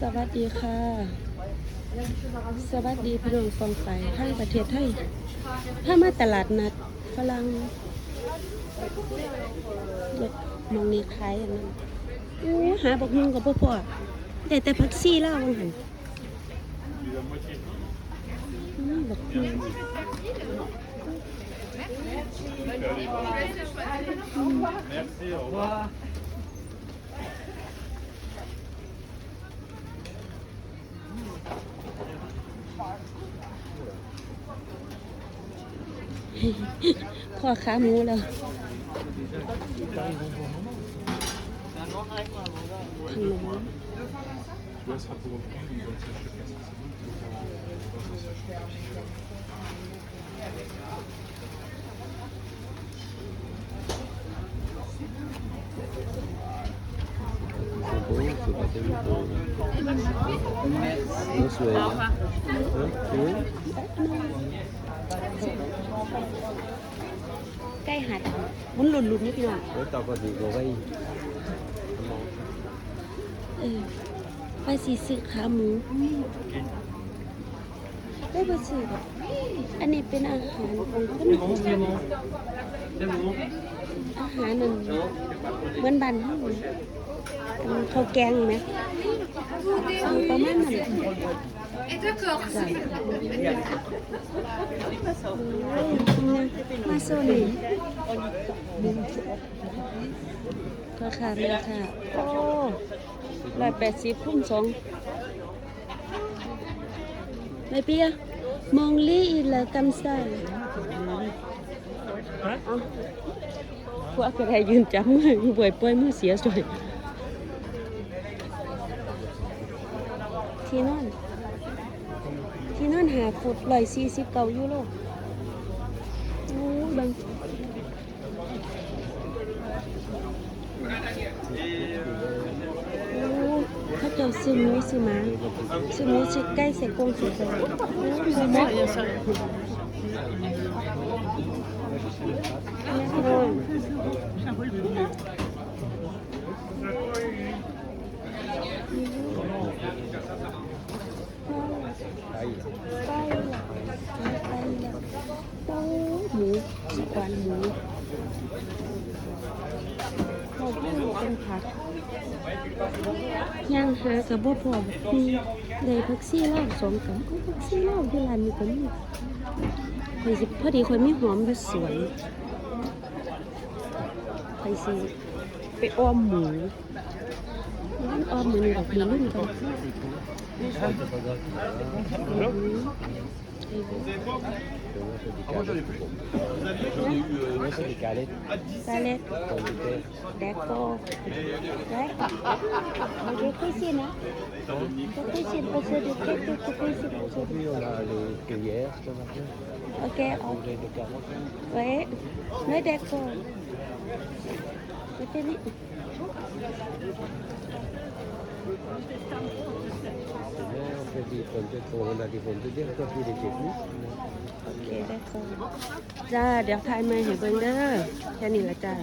สวัสดีค่ะ สวัสดีพี่น้องฟองไปทั้งประเทศไทยถ้ามาตลาดนัดฝรั่งมองนี้ขายอันนั้นอู้หาบอกยุงกับพ่อพ่อได้แต่พักซี่ล่าวังหันบอกยุง Merci, พ่อค้าหมูแล้วขนม C'est beau, c'est pas tellement beau. Bonsoir. Hein, tu veux ใกล้หาดมุนหลุนหลุนนี่พี่น้อง Đấy, tao có gì của vay เออไปสีซื้อขาหมูได้มาซื้ออันนี้เป็นอาหารของคนอาหารนั่นเหมือนบ้านเฮาอัน ข้าวแกงไหมเออประมาณนั้นจ้ะมาโซนี่ราคาเลยค่ะโอ้ร้อยแปดสิบพุ่มสองไม่เปียมองลี่อีละกำไส้เอาพวกอะไรยืนจับมือป่วยป่วยมือเสียสวย ที่นอน ที่นอนหาฟุตร้อยสี่สิบเก้ายูโรโอ้บังโอ้เขาเจ้าซื้อหมูซื้อมาซื้อหมูซื้อไก่ใส่กงใส่ไก่โอ้ยหมดไก่ไก่โอ้หมูสก วันหมูเป็นผักย่างหากับบ่พอมีได้พักซี่เหล้าสองกับพักซี่เหล้าที่ร้านนี้ก็มีข่อยสิพอดีข่อยมีหอมอยู่สวนข่อยสิไปอ้อมหมูมันอ้อมหมูนี่ดอกมีรุ่นกัน Ah, c'est pas grave. Ah, moi, j'en ai plus. Moi, c'est des galettes. ซาเล็ด Pommes de terre. แดกโกแดกมันจะคุยสินะจะคุยสิไปซื้อดูเก็ตจ की पंचायत को होना की पंचायत दे तो पूरी चीज नहीं โอเคได้ค่ะจ้า เดี๋ยวทายมาให้เบิ่งเด้อแค่นี้ละจ้า